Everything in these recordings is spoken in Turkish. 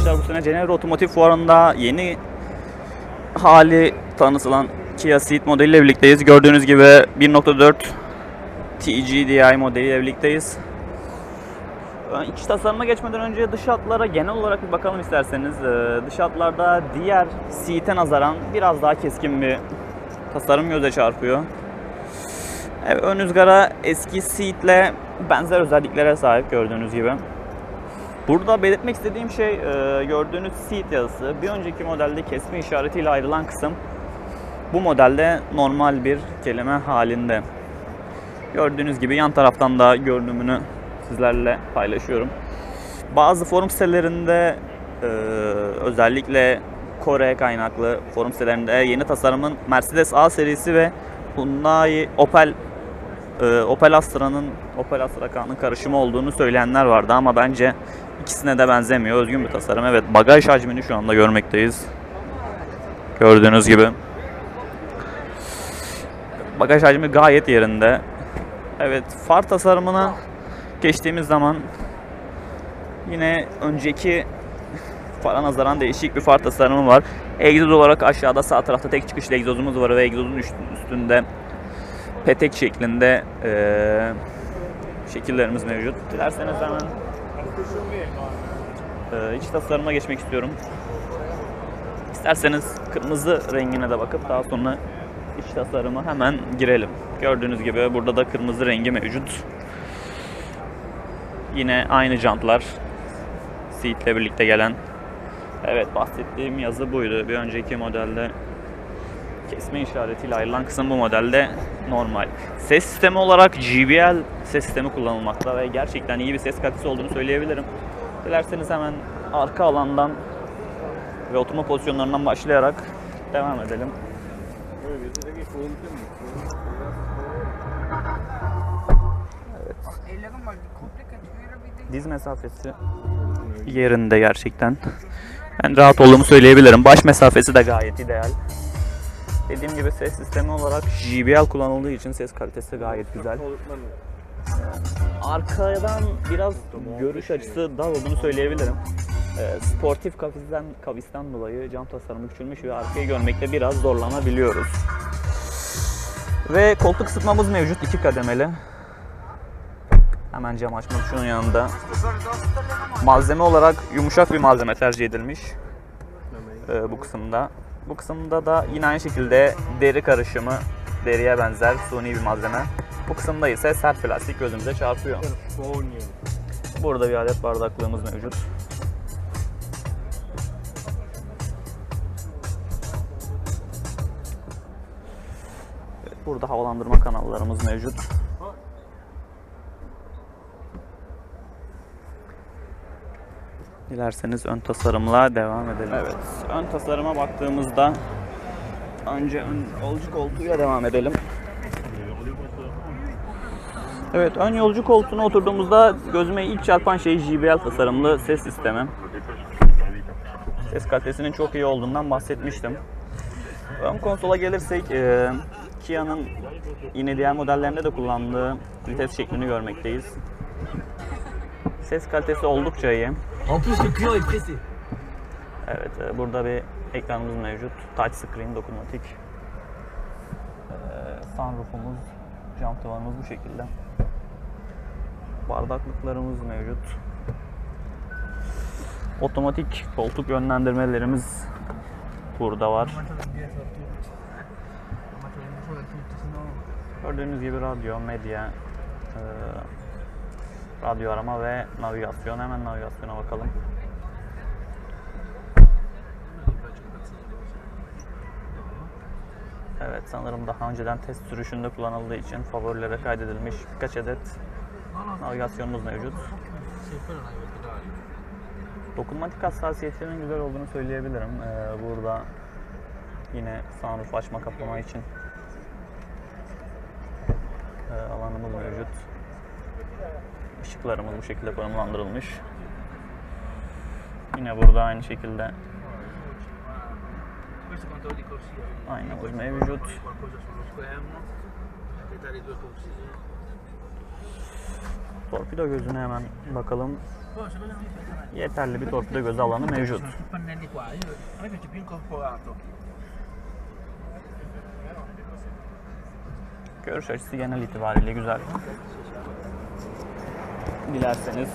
arkadaşlar bu sene Cenevre Otomotiv Fuarı'nda yeni hali tanıtılan Kia Ceed modeliyle birlikteyiz. Gördüğünüz gibi 1.4 TGDI modeliyle birlikteyiz. Ön İç tasarıma geçmeden önce dış hatlara genel olarak bir bakalım isterseniz. Ee, Dış hatlarda diğer Ceed'e nazaran biraz daha keskin bir tasarım göze çarpıyor. Evet, ön ızgara eski Ceed'le benzer özelliklere sahip gördüğünüz gibi. Burada belirtmek istediğim şey e, gördüğünüz Ceed yazısı. Bir önceki modelde kesme işaretiyle ayrılan kısım bu modelde normal bir kelime halinde. Gördüğünüz gibi yan taraftan da görünümünü sizlerle paylaşıyorum. Bazı forum sitelerinde e, özellikle Kore kaynaklı forum sitelerinde yeni tasarımın Mercedes A serisi ve Hyundai Opel e, Opel Astra'nın Opel Astra K'nın karışımı olduğunu söyleyenler vardı ama bence ikisine de benzemiyor. Özgün bir tasarım. Evet bagaj hacmini şu anda görmekteyiz. Gördüğünüz gibi. Bagaj hacmi gayet yerinde. Evet far tasarımına geçtiğimiz zaman yine önceki fara nazaran değişik bir far tasarımı var. Egzoz olarak aşağıda sağ tarafta tek çıkışlı egzozumuz var ve egzozun üst- üstünde petek şeklinde eee, şekillerimiz mevcut. Dilerseniz hemen eee, iç tasarıma geçmek istiyorum. İsterseniz kırmızı rengine de bakıp daha sonra iç tasarıma hemen girelim. Gördüğünüz gibi burada da kırmızı rengi mevcut. Yine aynı jantlar. Seat ile birlikte gelen. Evet bahsettiğim yazı buydu. Bir önceki modelde kesme işaretiyle ayrılan kısım bu modelde normal. Ses sistemi olarak JBL ses sistemi kullanılmakta ve gerçekten iyi bir ses kalitesi olduğunu söyleyebilirim. Dilerseniz hemen arka alandan ve oturma pozisyonlarından başlayarak devam edelim. De. Diz mesafesi yerinde gerçekten. Ben rahat olduğumu söyleyebilirim. Baş mesafesi de gayet ideal. Dediğim gibi ses sistemi olarak JBL kullanıldığı için ses kalitesi gayet güzel. Arkadan biraz görüş açısı dar olduğunu söyleyebilirim. Ee, sportif kavisten, kavisten dolayı cam tasarımı küçülmüş ve arkayı görmekte biraz zorlanabiliyoruz. Ve koltuk ısıtmamız mevcut iki kademeli. Hemen cam açma tuşunun yanında. Malzeme olarak yumuşak bir malzeme tercih edilmiş ee, bu kısımda. Bu kısımda da yine aynı şekilde deri karışımı, deriye benzer suni bir malzeme. Bu kısımda ise sert plastik gözümüze çarpıyor. Burada bir adet bardaklığımız mevcut. Evet, Burada havalandırma kanallarımız mevcut. Dilerseniz ön tasarımla devam edelim. Evet, ön tasarıma baktığımızda önce ön yolcu koltuğuyla devam edelim. Evet, ön yolcu koltuğuna oturduğumuzda gözüme ilk çarpan şey JBL tasarımlı ses sistemi. Ses kalitesinin çok iyi olduğundan bahsetmiştim. Ön konsola gelirsek, e, Kia'nın yine diğer modellerinde de kullandığı vites şeklini görmekteyiz. Ses kalitesi oldukça iyi. Evet, e, burada bir ekranımız mevcut. Touch screen, dokunmatik. Ee, sunroofumuz, cam tavanımız bu şekilde. Bardaklıklarımız mevcut. Otomatik koltuk yönlendirmelerimiz burada var. Gördüğünüz gibi radyo, medya, e, radyo arama ve navigasyon. Hemen navigasyona bakalım. Evet sanırım daha önceden test sürüşünde kullanıldığı için favorilere kaydedilmiş birkaç adet navigasyonumuz mevcut. Dokunmatik hassasiyetinin güzel olduğunu söyleyebilirim. Ee, burada yine sunroof açma kapama için e, alanımız mevcut. Işıklarımız bu şekilde konumlandırılmış. Yine burada aynı şekilde corsia. aynamız mevcut. Torpido gözüne hemen bakalım. Yeterli bir torpido gözü alanı mevcut. Görüş açısı genel itibariyle güzel. Dilerseniz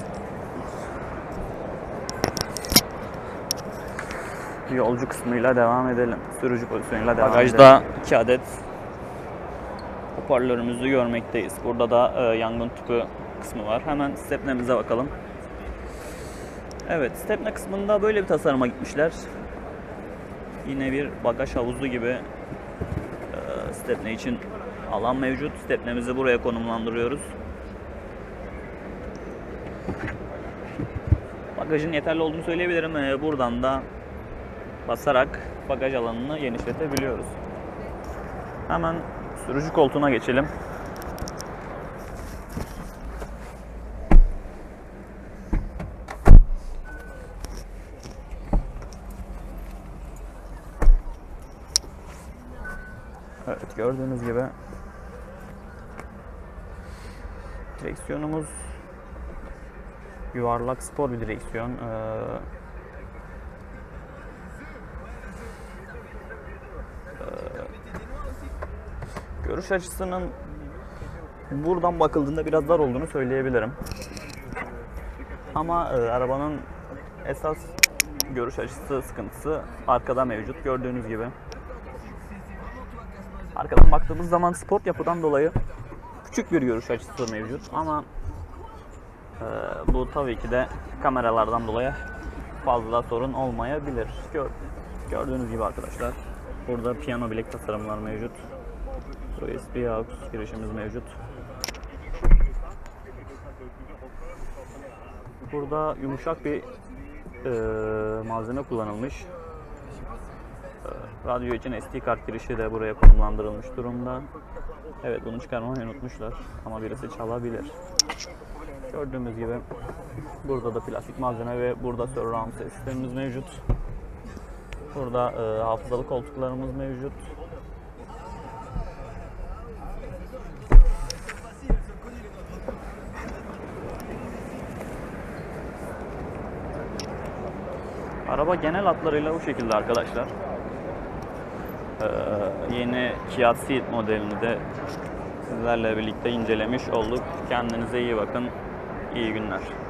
yolcu kısmıyla devam edelim. Sürücü pozisyonuyla devam Bagajda iki adet hoparlörümüzü görmekteyiz. Burada da e, yangın tüpü kısmı var. Hemen stepnemize bakalım. Evet, stepne kısmında böyle bir tasarıma gitmişler. Yine bir bagaj havuzu gibi e, stepne için alan mevcut. Stepnemizi buraya konumlandırıyoruz. Bagajın yeterli olduğunu söyleyebilirim. E, buradan da basarak bagaj alanını genişletebiliyoruz. Hemen sürücü koltuğuna geçelim. Evet gördüğünüz gibi direksiyonumuz yuvarlak spor bir direksiyon. Ee, Görüş açısının buradan bakıldığında biraz dar olduğunu söyleyebilirim. Ama e, arabanın esas görüş açısı sıkıntısı arkada mevcut gördüğünüz gibi. Arkadan baktığımız zaman sport yapıdan dolayı küçük bir görüş açısı mevcut ama e, bu tabii ki de kameralardan dolayı fazla sorun olmayabilir. Gör, gördüğünüz gibi arkadaşlar burada piyano bilek tasarımlar mevcut. USB aux girişimiz mevcut. Burada yumuşak bir e, malzeme kullanılmış. E, radyo için SD kart girişi de buraya konumlandırılmış durumda. Evet bunu çıkarmayı unutmuşlar ama birisi çalabilir. Gördüğümüz gibi burada da plastik malzeme ve burada surround sistemimiz mevcut. Burada e, hafızalı koltuklarımız mevcut. Araba genel hatlarıyla bu şekilde arkadaşlar. Ee, yeni Kia Ceed modelini de sizlerle birlikte incelemiş olduk. Kendinize iyi bakın. İyi günler.